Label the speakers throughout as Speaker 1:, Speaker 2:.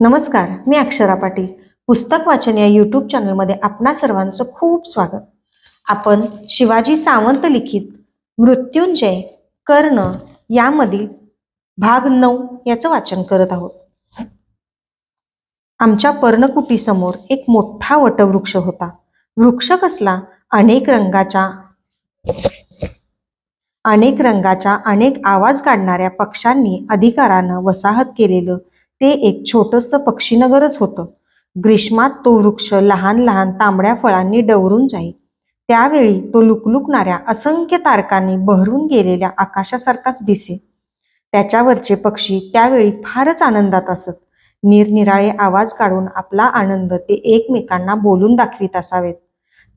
Speaker 1: नमस्कार मी अक्षरा पाटील. पुस्तक वाचन या यूट्यूब चॅनलमध्ये आपणा सर्वांचं खूप स्वागत. आपण शिवाजी सावंत लिखित मृत्युंजय कर्ण यामधील भाग नऊ याचं वाचन करत आहोत. आमच्या पर्णकुटीसमोर एक मोठा वटवृक्ष होता. वृक्ष कसला? अनेक रंगाच्या अनेक रंगाच्या अनेक आवाज काढणाऱ्या पक्षांनी अधिकारानं वसाहत केलेलं ते एक छोटंसं पक्षीनगरच होतं. ग्रीष्मात तो वृक्ष लहान लहान तांबड्या फळांनी डवरून जाई. त्यावेळी तो लुकलुकणाऱ्या असंख्य तारकांनी बहरून गेलेल्या आकाशासारखाच दिसे. त्याच्यावरचे पक्षी त्यावेळी फारच आनंदात असत. निरनिराळे आवाज काढून आपला आनंद ते एकमेकांना बोलून दाखवित असावेत.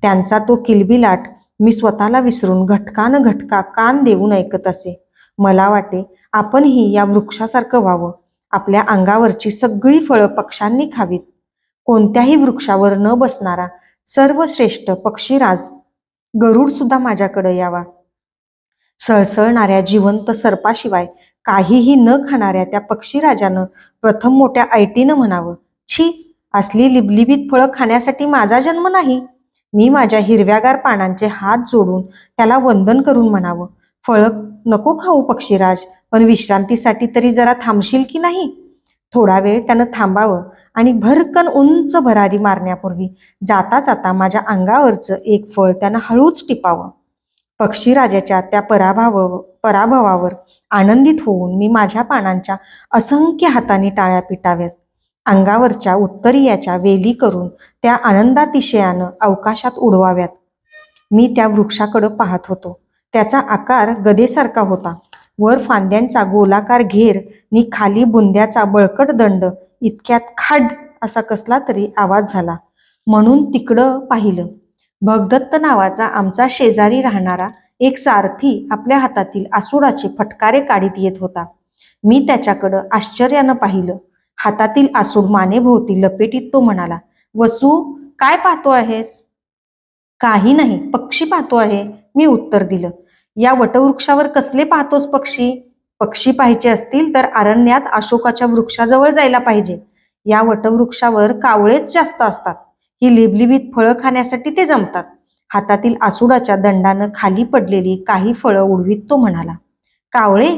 Speaker 1: त्यांचा तो किलबिलाट मी स्वतःला विसरून घटकान घटका कान देऊन ऐकत असे. मला वाटे आपणही या वृक्षासारखं व्हावं. आपल्या अंगावरची सगळी फळं पक्ष्यांनी खावीत. कोणत्याही वृक्षावर न बसणारा सर्वश्रेष्ठ पक्षीराज गरुड सुद्धा माझ्याकडे यावा. सळसळणाऱ्या जिवंत सर्पाशिवाय काहीही न खाणाऱ्या त्या पक्षीराजानं प्रथम मोठ्या ऐटीनं म्हणावं छी असली लिबलिबीत फळं खाण्यासाठी माझा जन्म नाही. मी माझ्या हिरव्यागार पानांचे हात जोडून त्याला वंदन करून म्हणावं फळं नको खाऊ पक्षीराज. पण विश्रांतीसाठी तरी जरा थांबशील की नाही? थोडा वेळ त्यानं थांबावं आणि भरकन उंच भरारी मारण्यापूर्वी जाता जाता माझ्या अंगावरचं एक फळ त्यानं हळूच टिपावं. पक्षीराजाच्या त्या पराभव पराभवावर आनंदित होऊन मी माझ्या पानांच्या असंख्य हाताने टाळ्या पिटाव्यात. अंगावरच्या उत्तरीयाच्या वेली करून त्या आनंदातिशयानं अवकाशात उडवाव्यात. मी त्या वृक्षाकडं पाहत होतो. त्याचा आकार गदेसारखा होता. वर फांद्यांचा गोलाकार घेर नि खाली बुंद्याचा बळकट दंड इतक्यात खाड असा कसला तरी आवाज झाला. म्हणून तिकडं पाहिलं. भगदत्त नावाचा आमचा शेजारी राहणारा एक सारथी आपल्या हातातील आसुडाचे फटकारे काढीत येत होता. मी त्याच्याकडं आश्चर्यानं पाहिलं. हातातील आसूड मानेभोवती लपेटीत तो म्हणाला वसू काय पाहतो आहेस? काही नाही पक्षी पाहतो आहे मी उत्तर दिलं. या वटवृक्षावर कसले पाहतोस पक्षी? पक्षी पाहायचे असतील तर अरण्यात अशोकाच्या वृक्षाजवळ जायला पाहिजे. या वटवृक्षावर कावळेच जास्त असतात. ही लिबलिबीत फळं खाण्यासाठी ते जमतात. हातातील आसुडाच्या दंडानं खाली पडलेली काही फळं उडवीत तो म्हणाला कावळे?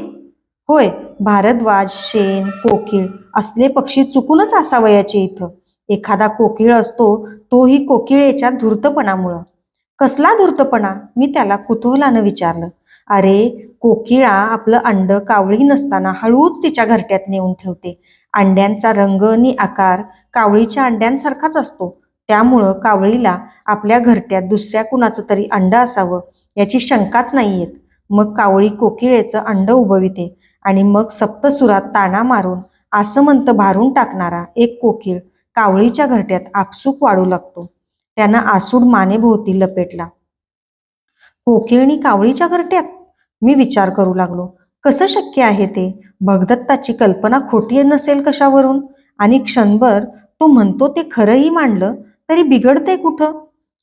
Speaker 1: होय भारद्वाज शेण कोकिळ असले पक्षी चुकूनच असावयाचे इथं. एखादा कोकिळ असतो तोही कोकिळेच्या धूर्तपणामुळं. कसला धूर्तपणा? मी त्याला कुतूहलानं विचारलं. अरे कोकिळा आपलं अंड कावळी नसताना हळूच तिच्या घरट्यात नेऊन ठेवते. अंड्यांचा रंग आणि आकार कावळीच्या अंड्यांसारखाच असतो. त्यामुळं कावळीला आपल्या घरट्यात दुसऱ्या कुणाचं तरी अंड असावं याची शंकाच नाही येत मग कावळी कोकिळेचं अंड उभविते आणि मग सप्तसुरात ताना मारून आसमंत भारून टाकणारा एक कोकिळ कावळीच्या घरट्यात आपसूक वाढू लागतो. त्यानं आसूड मानेभोवती लपेटला. कोकिळणी कावळीच्या घरट्यात? मी विचार करू लागलो. कसं शक्य आहे ते? भगदत्ताची कल्पना खोटी नसेल कशावरून? आणि क्षणभर तो म्हणतो ते खरंही मांडलं तरी बिघडतंय कुठं?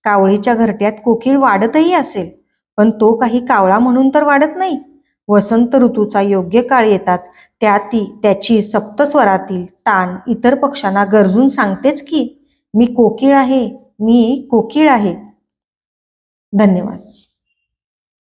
Speaker 1: कावळीच्या घरट्यात कोकिळ वाढतही असेल पण तो काही कावळा म्हणून तर वाढत नाही. वसंत ऋतूचा योग्य काळ येताच त्या ती त्याची सप्तस्वरातील ताण इतर पक्षांना गरजून सांगतेच की मी कोकिळ आहे. मी कोकिळ आहे. धन्यवाद.